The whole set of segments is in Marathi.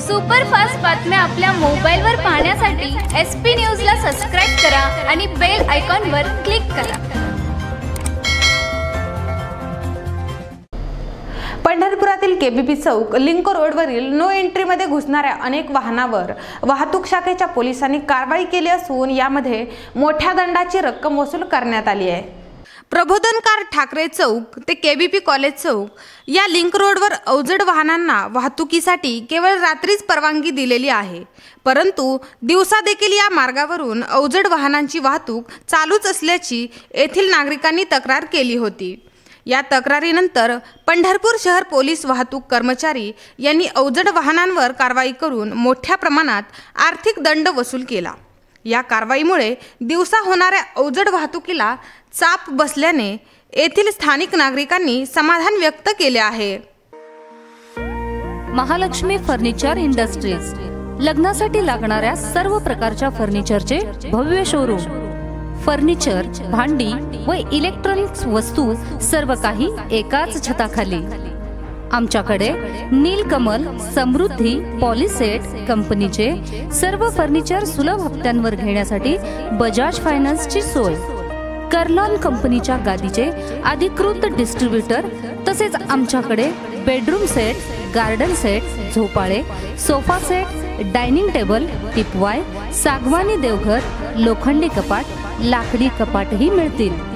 सुपरफास्ट बातम्या आपल्या मोबाईलवर पाहण्यासाठी एस पी न्यूजला सबस्क्राईब करा आणि बेल आयकॉनवर क्लिक करा. पंढरपुरातील केबीपी चौक लिंक रोडवरील नो एंट्रीमध्ये घुसणाऱ्या अनेक वाहनावर वाहतूक शाखेच्या पोलिसांनी कारवाई केली असून यामध्ये मोठ्या दंडाची रक्कम वसूल करण्यात आली आहे. प्रबोधनकार ठाकरे चौक ते केबीपी कॉलेज चौक या लिंक रोडवर अवजड वाहनांना वाहतुकीसाठी केवळ रात्रीच परवानगी दिलेली आहे. परंतु दिवसा देखील या मार्गावरून अवजड वाहनांची वाहतूक चालूच असल्याची येथील नागरिकांनी तक्रार केली होती. या तक्रारीनंतर पंढरपूर शहर पोलीस वाहतूक कर्मचारी यांनी अवजड वाहनांवर कारवाई करून मोठ्या प्रमाणात आर्थिक दंड वसूल केला. या कारवाईमुळे दिवसा होणाऱ्या अवजड वाहतुकीला चाप बसल्याने येथील स्थानिक नागरिकांनी समाधान व्यक्त केले आहे. Mahalakshmi furniture industries. लग्नासाठी लागणाऱ्या सर्व प्रकारच्या फर्निचरचे भव्य शोरूम फर्निचर भांडी व इलेक्ट्रॉनिक्स वस्तू सर्व काही एकाच छताखाली. आमच्याकडे नीलकमल समृद्धी पॉलिसेट कंपनीचे सर्व फर्निचर सुलभ हप्त्यांवर घेण्यासाठी बजाज फायनान्सची सोय. कर्लॉन कंपनीच्या गादीचे अधिकृत डिस्ट्रीब्युटर तसेच आमच्याकडे bedroom set garden set झोपाळे sofa set dining table teapoy सागवानी देवघर लोखंडी कपाट लाकडी कपाटही मिळतील.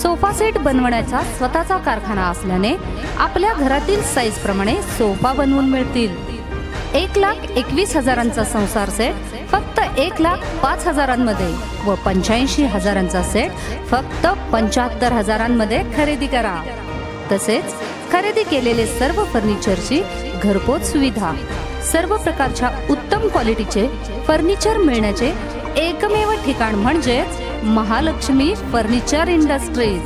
सोफा सेट बनवण्याचा स्वतःचा कारखाना असल्याने आपल्या घरातील साईज प्रमाणे सोफा बनवून मिळतील. एक लाख एकवीस हजारांचा संसार सेट फक्त एक लाख पाच हजारांमध्ये व पंच्याऐंशी हजारांचा सेट फक्त पंच्याहत्तर हजारांमध्ये खरेदी करा. तसेच खरेदी केलेले सर्व फर्निचरची घरपोच सुविधा. सर्व प्रकारच्या उत्तम क्वालिटीचे फर्निचर मिळण्याचे एकमेव ठिकाण म्हणजेच महालक्ष्मी फर्निचर इंडस्ट्रीज.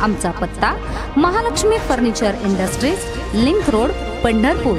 आमचा पत्ता Mahalakshmi furniture industries link road Pandharpur.